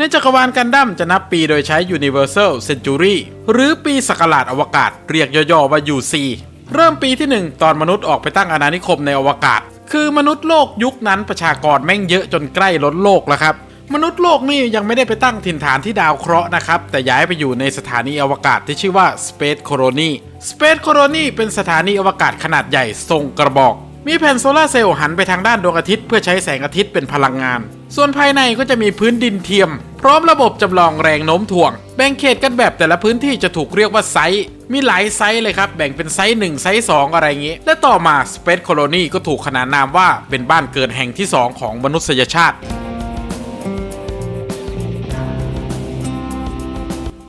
ในจักรวาลกันดั้มจะนับปีโดยใช้ Universal Century หรือปีศักราชอวกาศ เรียกย่อๆว่า UC เริ่มปีที่ 1 ตอนมนุษย์ออกไปตั้งอาณานิคมในอวกาศ คือมนุษย์โลกยุคนั้นประชากรแม่งเยอะจนใกล้ล้นโลกแล้วครับ มนุษย์โลกนี่ยังไม่ได้ไปตั้งถิ่นฐานที่ดาวเคราะห์นะครับ แต่ย้ายไปอยู่ในสถานีอวกาศที่ชื่อว่า Space Colony Space Colony เป็นสถานีอวกาศขนาดใหญ่ทรงกระบอกมีแผ่นโซลาร์เซลล์หันไปทางด้านดวงอาทิตย์เพื่อใช้แสงอาทิตย์เป็นพลังงาน ส่วนภายในก็จะมีพื้นดินเทียม พร้อมระบบจำลองแรงโน้มถ่วง แบ่งเขตกันแบบแต่ละพื้นที่จะถูกเรียกว่าไซส์ มีหลายไซส์เลยครับ แบ่งเป็นไซส์1ไซส์2อะไรอย่างงี้ และต่อมา Space Colony ก็ถูกขนานนามว่าเป็นบ้านเกิดแห่งที่ 2 ของมนุษยชาติ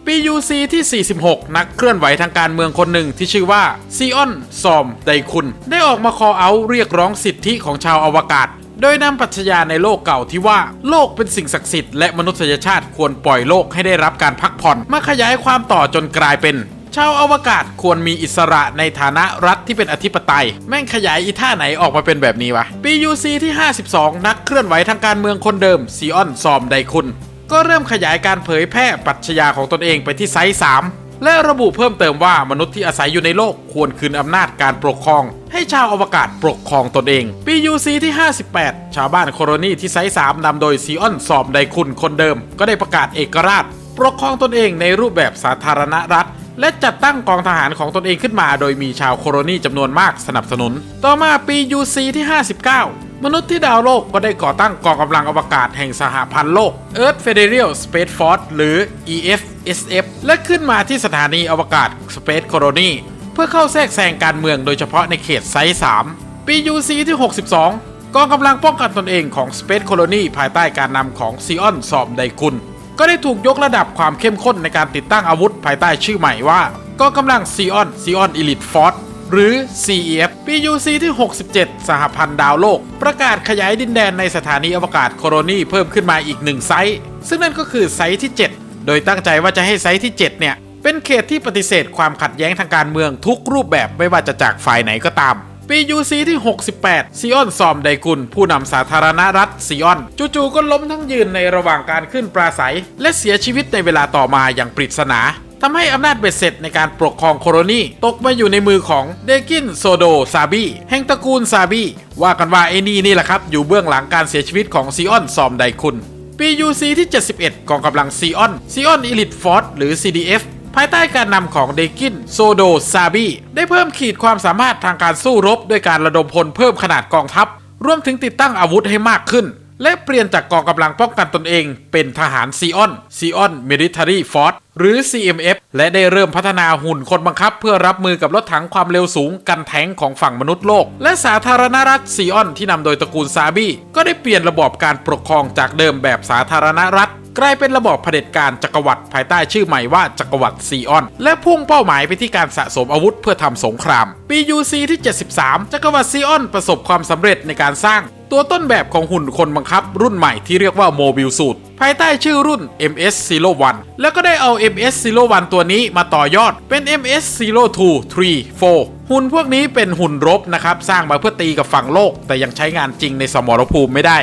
ปี UC ที่ 46 นักเคลื่อนไหวทางการเมืองคนหนึ่งที่ชื่อว่าซีออน ซอม ไดคุนได้ออกมาคอเอาเรียกร้องสิทธิของชาวอวกาศ โดยนำปรัชญาในโลกเก่าที่ว่าโลกเป็นสิ่งศักดิ์สิทธิ์และมนุษยชาติควรปล่อยโลกให้ได้รับการพักผ่อน มาขยายความต่อจนกลายเป็นชาวอวกาศควรมีอิสระในฐานะรัฐที่เป็นอธิปไตย แม่งขยายอีท่าไหนออกมาเป็นแบบนี้วะปี UC ที่ 52 นักเคลื่อนไหวทางการเมืองคนเดิมซีออนซอมไดคุนก็เริ่มขยายการเผยแพร่ปรัชญาของตนเองไปที่ไซส์3 และระบุเพิ่มเติมว่ามนุษย์ที่อาศัยอยู่ในโลกควรคืนอำนาจการปกครอง ให้ชาวอวกาศปกครองตนเองปี UC ที่ 58 ชาวบ้านโคโรนีที่ไซส์3นำโดยซีออนซอมไดคุนคนเดิม ก็ได้ประกาศเอกราช ปกครองตนเองในรูปแบบสาธารณรัฐและจัดตั้งกองทหารของตนเองขึ้นมา โดยมีชาวโคโรนีจำนวนมากสนับสนุน ต่อมาปี UC ที่ 59 มนุษย์ที่ดาวโลกก็ได้ก่อตั้งกองกำลังอวกาศแห่งสหพันธ์โลก Earth Federal Space Force หรือ EFSF และขึ้นมาที่สถานีอวกาศ Space Colony เพื่อเข้าแทรกแซงการเมืองโดยเฉพาะในเขตไซส์3ปี UC ที่ 62 กองกำลังป้องกันตนเองของ Space Colony ภายใต้การนำของซีออนซอมไดคุนก็ได้ถูกยกระดับความเข้มข้นในการติดตั้งอาวุธภายใต้ชื่อใหม่ว่ากองกำลังซีออนซีออนอิลิทฟอร์หรือ CEF PUC ที่ 67 สหพันธ์ดาวโลก ประกาศขยายดินแดนในสถานีอวกาศโคโรนีเพิ่มขึ้นมาอีกหนึ่งไซต์ ซึ่งนั่นก็คือไซต์ที่ 7 โดยตั้งใจว่าจะให้ไซต์ที่ 7 เนี่ย เป็นเขตที่ปฏิเสธความขัดแย้งทางการเมืองทุกรูปแบบไม่ว่าจะจากฝ่ายไหนก็ตามปี UC ที่ 68ซีออนซอมไดกุล ผู้นำสาธารณรัฐซีออน จู่ๆก็ล้มทั้งยืนในระหว่างการขึ้นปราศัย และเสียชีวิตในเวลาต่อมาอย่างปริศนา ทำให้อำนาจเบ็ดเสร็จในการปกครองโคโรนีตกมาอยู่ในมือของเดกินโซโดซาบีแห่งตระกูลซาบีว่ากันว่าไอ้นี่นี่แหละครับอยู่เบื้องหลังการเสียชีวิตของซีออนซอมไดคุนปี UC ที่ 71 กองกำลังซีออนซีออนอิลิทฟอร์หรือ CDF ภายใต้การนำของเดกินโซโดซาบีได้เพิ่มขีดความสามารถทางการสู้รบด้วยการระดมพลเพิ่มขนาดกองทัพ รวมถึงติดตั้งอาวุธให้มากขึ้น และเปลี่ยนจากกองกำลังป้องกันตนเองเป็นทหารซีออนซีออนมิลิเ a อรี่ฟอร์ หรือ CMF และได้เริ่มพัฒนาหุ่นคนบังคับ เพื่อรับมือกับรถถังความเร็วสูงกันแทงของฝั่งมนุษย์โลก และสาธารณรัฐซีออนที่นำโดยตระกูลซาบีก็ได้เปลี่ยนระบอบการปกครองจากเดิมแบบสาธารณรัฐ กลายเป็นระบอบเผด็จการจักรวรรดิภายใต้ชื่อใหม่ว่าจักรวรรดิซีออน และพุ่งเป้าหมายไปที่การสะสมอาวุธเพื่อทำสงคราม ปี UC ที่ 73 จักรวรรดิซีออนประสบความสำเร็จในการสร้าง ตัวต้นแบบของหุ่นคนบังคับ รุ่นใหม่ที่เรียกว่าโมบิลสูตภายใต้ชื่อรุ่น MS 01 แล้วก็ได้เอา MS 01 ตัวนี้มาต่อยอดเป็น MS 02 3 4 หุ่นพวกนี้เป็นหุ่นรบนะครับ สร้างมาเพื่อตีกับฝั่งโลก แต่ยังใช้งานจริงในสมรภูมิไม่ได้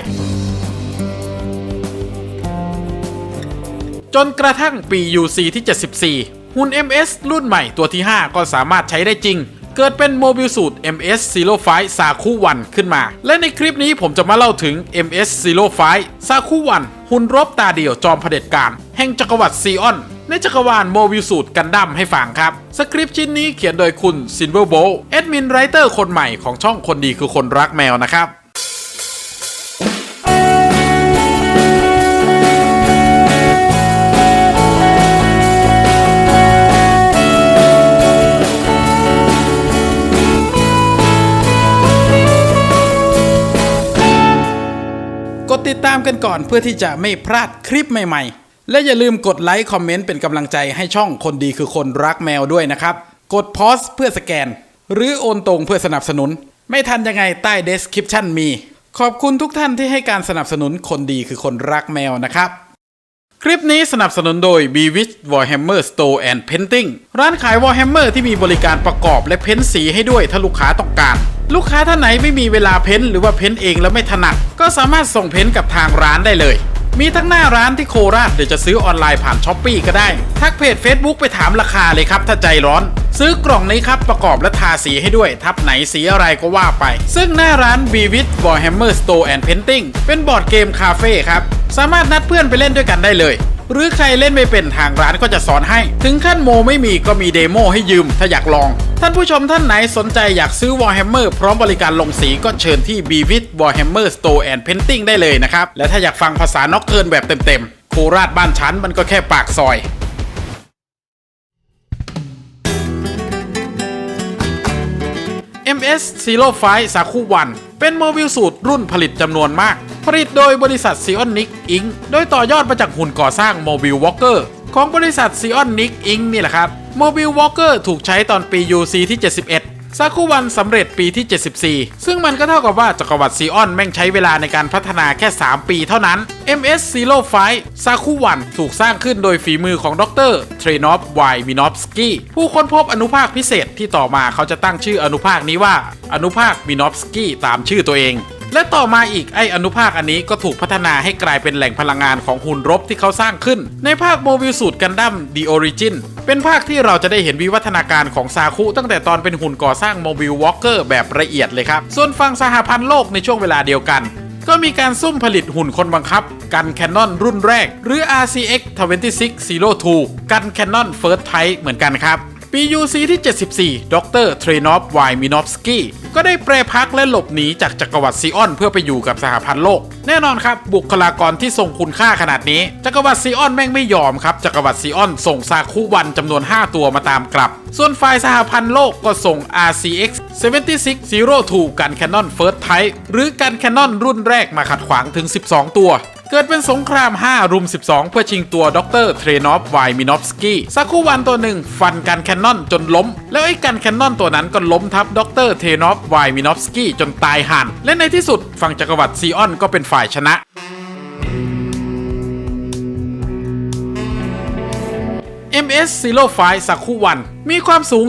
จนกระทั่งปี UC ที่ 74 หุ่น MS รุ่นใหม่ตัวที่ 5 ก็สามารถใช้ได้จริง เกิดเป็นโมบิลสูตร MS Zero f i ซาคุวันขึ้นมา และในคลิปนี้ผมจะมาเล่าถึง MS Zero f i ซาคุวันหุ่นรบตาเดี่ยวจอมเผด็จการ แห่งจักรวรรดิซีออนในจักรวาลโมบิลสูตรกันดั้มให้ฟังครับ สคริปต์ชิ้นนี้เขียนโดยคุณซินเวอร์โบแอดมินไรเตอร์คนใหม่ของช่องคนดีคือคนรักแมวนะครับ ติดตามกันก่อนเพื่อที่จะไม่พลาดคลิปใหม่ๆ และอย่าลืมกดไลค์คอมเมนต์เป็นกำลังใจให้ช่องคนดีคือคนรักแมวด้วยนะครับ กดพอสเพื่อสแกน หรือโอนตรงเพื่อสนับสนุน ไม่ทันยังไงใต้ description มี ขอบคุณทุกท่านที่ให้การสนับสนุนคนดีคือคนรักแมวนะครับคลิปนี้สนับสนุนโดย b w i t c h Warhammer Store and Painting ร้านขาย Warhammer ที่มีบริการประกอบและเพ้นสีให้ด้วยถ้าลูกค้าต้องการ ลูกค้าท่านไหนไม่มีเวลาเพ้นหรือว่าเพ้นเองแล้วไม่ถนัดก็สามารถส่งเพ้นกับทางร้านได้เลย มีทั้งหน้าร้านที่โคราชเดี๋ยวจะซื้อออนไลน์ผ่านช้อปปีก็ได้ ทักเพจ Facebook ไปถามราคาเลยครับ ถ้าใจร้อน ซื้อกล่องนี้ครับประกอบและทาสีให้ด้วย ทับไหนสีอะไรก็ว่าไป ซึ่งหน้าร้าน b w i t Warhammer Store and Painting เป็นบอร์ดเกมคาเฟ่ครับสามารถนัดเพื่อนไปเล่นด้วยกันได้เลย หรือใครเล่นไม่เป็นทางร้านก็จะสอนให้ ถึงขั้นโมไม่มีก็มีเดโมให้ยืมถ้าอยากลอง ท่านผู้ชมท่านไหนสนใจอยากซื้อ Warhammer พร้อมบริการลงสีก็เชิญที่ b w i t Warhammer Store and Painting ได้เลยนะครับ และถ้าอยากฟังภาษาน็อกเทิร์นแบบเต็มๆโคราชบ้านชั้นมันก็แค่ปากซอย MS Zero Five ซาคูวันเป็นโมบิลสูตรรุ่นผลิตจำนวนมาก ผลิตโดยบริษัทซีออนนิกอิงโดยต่อยอดมาจากหุ่นก่อสร้างโมบิลวอลเกอร์ของบริษัทซีออนนิกอิงนี่แหละครับโมบิลวอลเกอร์ถูกใช้ตอนปี UC ที่ 71 ซากุวันสำเร็จปีที่ 74 ซึ่งมันก็เท่ากับว่าจักรวรรดิซีออนแม่งใช้เวลาในการพัฒนาแค่ 3 ปีเท่านั้น MS Zero Five ซากุวันถูกสร้างขึ้นโดยฝีมือของดรเทรนอฟไวมินอฟสกี้ผู้ค้นพบอนุภาคพิเศษที่ต่อมาเขาจะตั้งชื่ออนุภาคนี้ว่า อนุภาคมินอฟสกี้ตามชื่อตัวเอง และต่อมาอีกไออนุภาคอันนี้ก็ถูกพัฒนาให้กลายเป็นแหล่งพลังงานของหุ่นรบที่เขาสร้างขึ้น ในภาคโมบิลสูตรกันดั้ม The Origin เป็นภาคที่เราจะได้เห็นวิวัฒนาการของซาคุตั้งแต่ตอนเป็นหุ่นก่อสร้างโมบิลวอล์กเกอร์แบบละเอียดเลยครับ ส่วนฝั่งสหพันธ์โลกในช่วงเวลาเดียวกัน ก็มีการซุ่มผลิตหุ่นคนบังคับ กันแคนนอนรุ่นแรก หรือ RCX 2602กันแคนนอน First Type เหมือนกันครับปี UC ที่ 74 ดรเทรนอฟไวมินอฟสกี้ ก็ได้แปรพักและหลบหนีจากจักรวรรดิซีออนเพื่อไปอยู่กับสหพันธ์โลก แน่นอนครับบุคลากรที่ทรงคุณค่าขนาดนี้ จักรวรรดิซีออนแม่งไม่ยอมครับจักรวรรดิซีออนส่งซาคุวันจำนวน 5 ตัวมาตามกลับ ส่วนฝ่ายสหพันธ์โลกก็ส่ง RCX 7602กันแคนนอน First Type หรือกันแคนนอนรุ่นแรกมาขัดขวางถึง 12 ตัวเกิดเป็นสงคราม 5 รุม 12 เพื่อชิงตัวดรเทรนอฟไวมินอฟสกี้ซาคุวันตัวหนึ่ง ฟันกันแคนนอนจนล้ม แล้วไอ้กันแคนนอนตัวนั้นก็ล้มทับดรเทรนอฟไวมินอฟสกี้จนตายห่านและในที่สุดฝั่งจักรวรรดิซีออนก็เป็นฝ่ายชนะ MS Zero Five ซาคุวันมีความสูง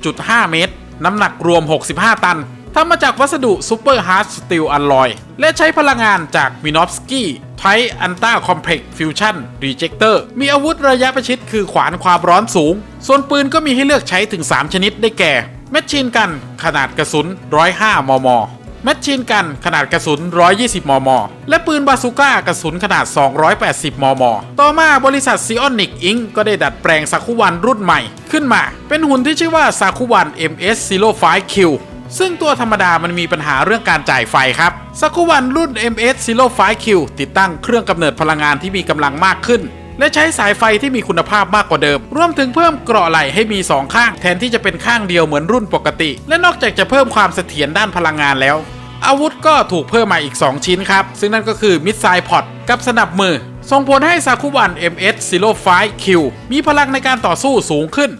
17.5 เมตร น้ำหนักรวม 65 ตันทำมาจากวัสดุซูเปอร์ฮาร์ดสตีลอลลอย และใช้พลังงานจากมินอฟสกี้ ไทอันต้าคอมเพล็กซ์ฟิวชั่นรีเจคเตอร์มีอาวุธระยะประชิดคือขวานความร้อนสูง ส่วนปืนก็มีให้เลือกใช้ถึง 3 ชนิดได้แก่แมชชีนกันขนาดกระสุน 105 มม แมชชีนกันขนาดกระสุน 120 มม และปืนบาซูก้ากระสุนขนาด 280 มม ต่อมาบริษัทซีออนิกอิงก็ได้ดัดแปลงซาคุวันรุ่นใหม่ ขึ้นมา เป็นหุ่นที่ชื่อว่าซาคุวัน MS 05 Q ซึ่งตัวธรรมดามันมีปัญหาเรื่องการจ่ายไฟครับซาคุวันรุ่น MS 05 Q ติดตั้งเครื่องกำเนิดพลังงานที่มีกำลังมากขึ้น และใช้สายไฟที่มีคุณภาพมากกว่าเดิม รวมถึงเพิ่มเกราะไหล่ให้มี 2 ข้าง แทนที่จะเป็นข้างเดียวเหมือนรุ่นปกติ และนอกจากจะเพิ่มความเสถียรด้านพลังงานแล้ว อาวุธก็ถูกเพิ่มมาอีก 2 ชิ้นครับ ซึ่งนั่นก็คือมิสไซล์พอตกับสนับมือส่งผลให้ซาคุวัน MS 05 Q มีพลังในการต่อสู้สูงขึ้น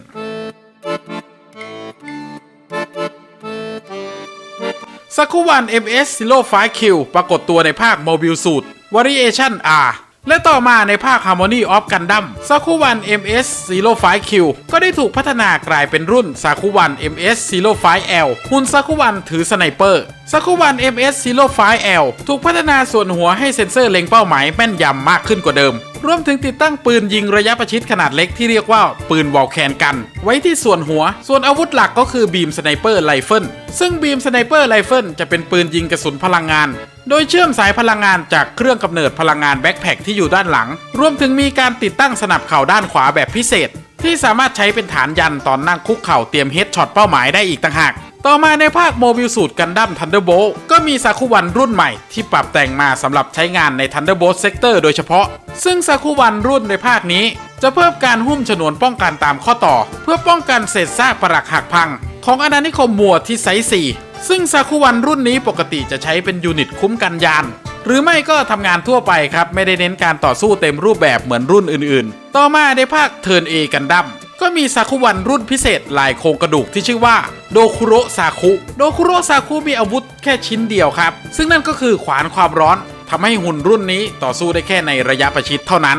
ซาคุวัน MS 05 Q ปรากฏตัวในภาค Mobile Suit Variation R และต่อมาในภาค Harmony of Gundam ซาคุวัน MS 05 Q ก็ได้ถูกพัฒนากลายเป็นรุ่นซาคุวัน MS 05 L หุ่นซาคุวันถือสไนเปอร์ซาคุวัน MS 05 L ถูกพัฒนาส่วนหัวให้เซ็นเซอร์เล็งเป้าหมายแม่นยำมากขึ้นกว่าเดิม รวมถึงติดตั้งปืนยิงระยะประชิดขนาดเล็กที่เรียกว่าปืนวอลแคนกัน ไว้ที่ส่วนหัว ส่วนอาวุธหลักก็คือบีมสไนเปอร์ไรเฟิลซึ่งบีมสไนเปอร์ไรเฟิลจะเป็นปืนยิงกระสุนพลังงาน โดยเชื่อมสายพลังงานจากเครื่องกำเนิดพลังงานแบ็คแพคที่อยู่ด้านหลัง รวมถึงมีการติดตั้งสนับเข่าด้านขวาแบบพิเศษ ที่สามารถใช้เป็นฐานยันตอนนั่งคุกเข่าเตรียมเฮดช็อตเป้าหมายได้อีกต่างหาก ต่อมาในภาคโมบิลสูตรกันดั้มทันเดอร์โบก็มีซาคุวันรุ่นใหม่ที่ปรับแต่งมาสำหรับใช้งานในทันเดอร์โบ t เซกเตอร์โดยเฉพาะ ซึ่งซาคุวันรุ่นในภาคนี้ จะเพิ่มการหุ้มฉนวนป้องกันตามข้อต่อ เพื่อป้องกันเศษซากปรักหักพัง ของอาณานิคมมัวที่ไซส์4 ซึ่งซาคุวันรุ่นนี้ปกติจะใช้เป็นยูนิตคุ้มกันยาน หรือไม่ก็ทำงานทั่วไปครับ ไม่ได้เน้นการต่อสู้เต็มรูปแบบเหมือนรุ่นอื่นๆ ต่อมาในภาคเทิร์นเอกันดั้มก็มีซาคุวันรุ่นพิเศษลายโครงกระดูกที่ชื่อว่าโดคุโรซาคุโดคุโรซาคุมีอาวุธแค่ชิ้นเดียวครับ ซึ่งนั่นก็คือขวานความร้อนทำให้หุ่นรุ่นนี้ต่อสู้ได้แค่ในระยะประชิดเท่านั้น